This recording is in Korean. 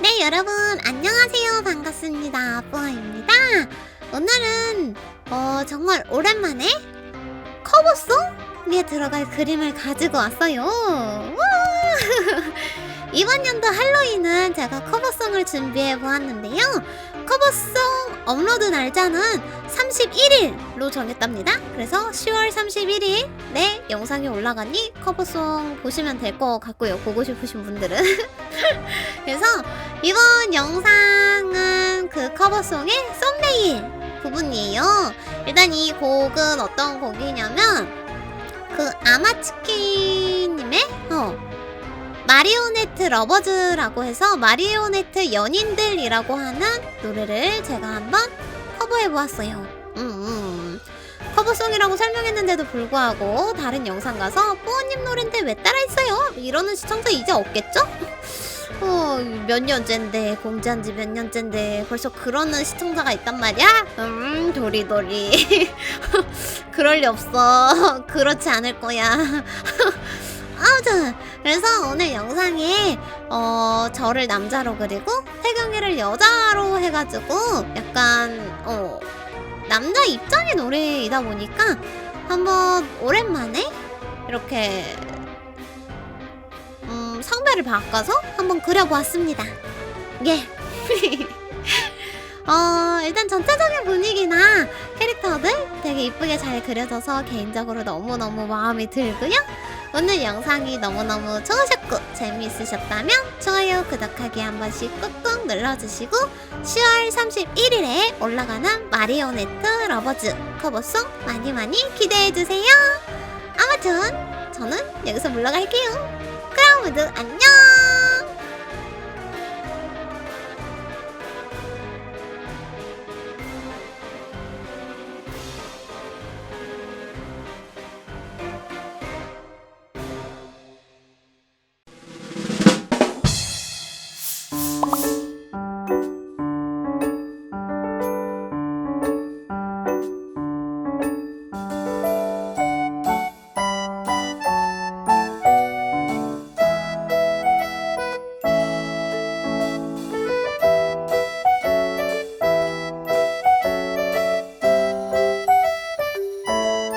네, 여러분 안녕하세요. 반갑습니다. 뿌아입니다. 오늘은 어, 정말 오랜만에 커버송에 들어갈 그림을 가지고 왔어요. 와! 이번 연도 할로윈은 제가 커버송을 준비해 보았는데요. 커버송 업로드 날짜는 31일로 정했답니다. 그래서 10월 31일에 영상이 올라가니 커버송 보시면 될 것 같고요. 보고 싶으신 분들은. 그래서 이번 영상은 그 커버송의 썸네일 부분이에요. 일단 이 곡은 어떤 곡이냐면 그 아마츠키님의 어 마리오네트 러버즈라고 해서 마리오네트 연인들이라고 하는 노래를 제가 한번 커버해 보았어요. 음, 음. 커버송이라고 설명했는데도 불구하고 다른 영상 가서 뿌어님 노랜데 왜 따라했어요? 이러는 시청자 이제 없겠죠? 어, 몇 년째인데 공지한 지 몇 년째인데 벌써 그러는 시청자가 있단 말이야? 음 도리도리 그럴 리 없어 그렇지 않을 거야 아무튼 그래서 오늘 영상에 어 저를 남자로 그리고 태경이를 여자로 해가지고 약간 어 남자 입장의 노래이다 보니까 한번 오랜만에 이렇게 음, 성별을 바꿔서 한번 그려보았습니다. 예. 어, 일단 전체적인 분위기나 캐릭터들 되게 이쁘게 잘 그려져서 개인적으로 너무너무 마음에 들고요. 오늘 영상이 너무너무 좋으셨고 재미있으셨다면 좋아요, 구독하기 한 번씩 꾹꾹 눌러주시고 10월 31일에 올라가는 마리오네트 러버즈 커버송 많이 많이 기대해주세요. 아무튼 저는 여기서 물러갈게요. 그럼 모두 안녕!